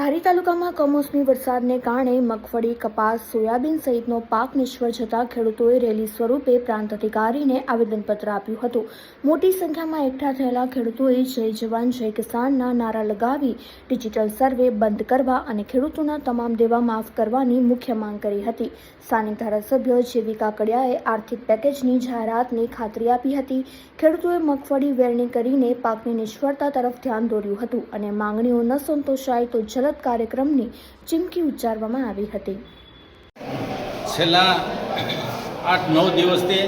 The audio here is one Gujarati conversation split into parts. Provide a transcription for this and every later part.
ધારી તાલુકામાં કમોસમી વરસાદને કારણે મગફળી, કપાસ, સોયાબીન સહિતનો પાક નિષ્ફળ જતા ખેડૂતોએ રેલી સ્વરૂપે પ્રાંત અધિકારીને આવેદનપત્ર આપ્યું હતું. મોટી સંખ્યામાં એકઠા થયેલા ખેડૂતોએ જય જવાન, જય કિસાનના નારા લગાવી ડિજિટલ સર્વે બંધ કરવા અને ખેડૂતોના તમામ દેવા માફ કરવાની મુખ્ય માંગ કરી હતી. સ્થાનિક ધારાસભ્ય જેવી કાકડિયાએ આર્થિક પેકેજની જાહેરાતની ખાતરી આપી હતી. ખેડૂતોએ મગફળી વેરણી કરીને પાકની નિષ્ફળતા તરફ ધ્યાન દોર્યું હતું અને માંગણીઓ ન સંતોષાય તો જલદ કાર્યક્રમની ચીમકી ઉચ્ચારવામાં આવી હતી. છેલ્લા આઠ નવ દિવસથી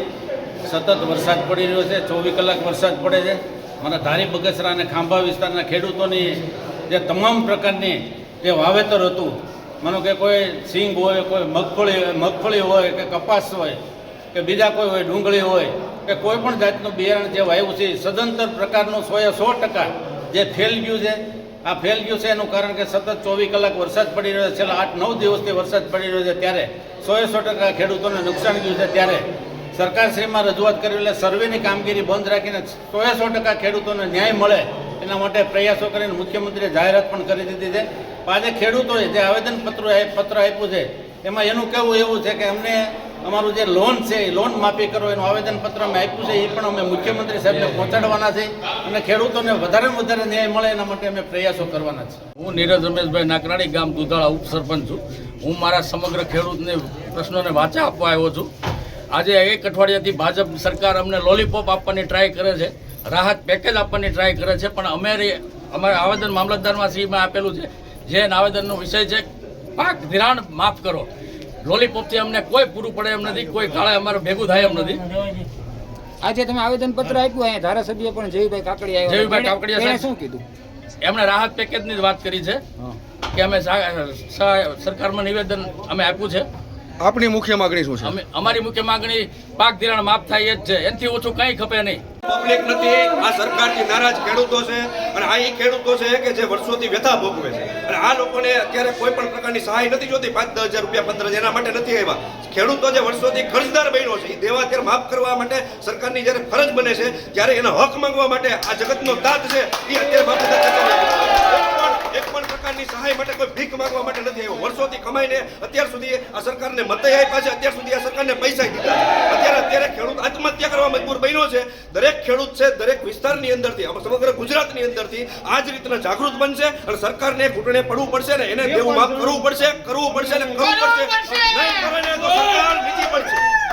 સતત વરસાદ પડી રહ્યો છે, ચોવીસ કલાક વરસાદ પડે છે. મારા ધારી બગસરા અને ખાંભા વિસ્તારના ખેડૂતોની જે તમામ પ્રકારની જે વાવેતર હતું, માનો કે કોઈ સિંગ હોય, કોઈ મગફળી મગફળી હોય કે કપાસ હોય, કે બીજા કોઈ હોય, ડુંગળી હોય, કે કોઈ પણ જાતનું બિયારણ જે વાયુ છે, સદંતર પ્રકારનું સોએ સો ટકા જે ફેલ ગયું છે આ ફેલ ગયું છે એનું કારણ કે સતત ચોવીસ કલાક વરસાદ પડી રહ્યો છે. છેલ્લા આઠ નવ દિવસથી વરસાદ પડી રહ્યો છે ત્યારે સોએ સો ટકા ખેડૂતોને નુકસાન ગયું છે ત્યારે સરકારશ્રીમાં રજૂઆત કરી એટલે સર્વેની કામગીરી બંધ રાખીને સોએ સો ટકા ખેડૂતોને ન્યાય મળે એના માટે પ્રયાસો કરીને મુખ્યમંત્રીએ જાહેરાત પણ કરી દીધી છે. આજે ખેડૂતોએ જે આવેદનપત્ર પત્ર આપ્યું છે, એમાં એનું કહેવું એવું છે કે અમને અમારું જે લોન છે એ લોન માફી કરો એનું આવેદનપત્ર અમે આપ્યું છે એ પણ અમે મુખ્યમંત્રી સાહેબને પહોંચાડવાના છે. અને ખેડૂતોને વધારેમાં વધારે ન્યાય મળે એના માટે અમે પ્રયાસો કરવાના છે. હું નીરજ રમેશભાઈ નાકરાણી ગામ દુધાળા ઉપસરપંચ છું. હું મારા સમગ્ર ખેડૂતને પ્રશ્નોને વાચા આપવા આવ્યો છું. આજે એક અઠવાડિયાથી ભાજપ સરકાર અમને લોલીપોપ આપવાની ટ્રાય કરે છે રાહત પેકેજ આપવાની ટ્રાય કરે છે પણ અમે અમારે આવેદન મામલતદારમાં શ્રીમાં આપેલું છે. જે આવેદનનો વિષય છે પાક ધિરાણ માફ કરો. લોલીપોપથી અમને કોઈ પૂરું પડે એમ નથી કોઈ કાળે અમારે ભેગું થાય એમ નથી. આજે તમે આવેદન પત્ર આપ્યું અહીંયા ધારાસભ્ય પણ જયભાઈ કાકડિયા જયભાઈ કાકડિયા સાહેબ. શું કીધું? એમણે રાહત પેકેજની ની વાત કરી છે કે અમે સરકારમાં નિવેદન અમે આપ્યું છે. આપની મુખ્ય માગણી શું છે? અમે અમારી મુખ્ય માગણી પાક ધિરાણ માફ થાય એ જ છે. એનાથી ઓછું કંઈ ખપે નહીં. પબ્લિક નથી. આ સરકારથી નારાજ ખેડૂતો છે અને આ એ ખેડૂતો છે કે જે વર્ષોથી વ્યથા ભોગવે છે. અને આ લોકોને અત્યારે કોઈ પણ પ્રકારની સહાય નથી જોતી. પાંચ દસ હજાર રૂપિયા પંદર હજાર એના માટે નથી આવ્યા. ખેડૂતો જે વર્ષોથી કર્જદાર બન્યો છે એ દેવા અત્યારે માફ કરવા માટે સરકારની જ્યારે ફરજ બને છે ત્યારે એનો હક માંગવા માટે આ જગતનો તાત છે એ અત્યારે પ્રકારની સહાય માટે કોઈ ભીખ માંગવા માટે નથી આવ્યો. વર્ષોથી કમાઈને અત્યાર સુધી આ સરકારને મતે આપ્યા છે. અત્યાર સુધી આ સરકારને પૈસા દીધા અત્યારે અત્યારે ખેડૂત આત્મહત્યા કરવા મજબૂર બન્યો છે. દરેક ખેડૂત છે દરેક વિસ્તારની અંદરથી સમગ્ર ગુજરાતની અંદરથી આ જ રીતના જાગૃત બનશે અને સરકારને ઘૂંટણે પડવું પડશે ને એને દેવું માફ કરવું પડશે કરવું પડશે ને કરવું પડશે નહીં કરે તો સરકાર નીચી પડશે.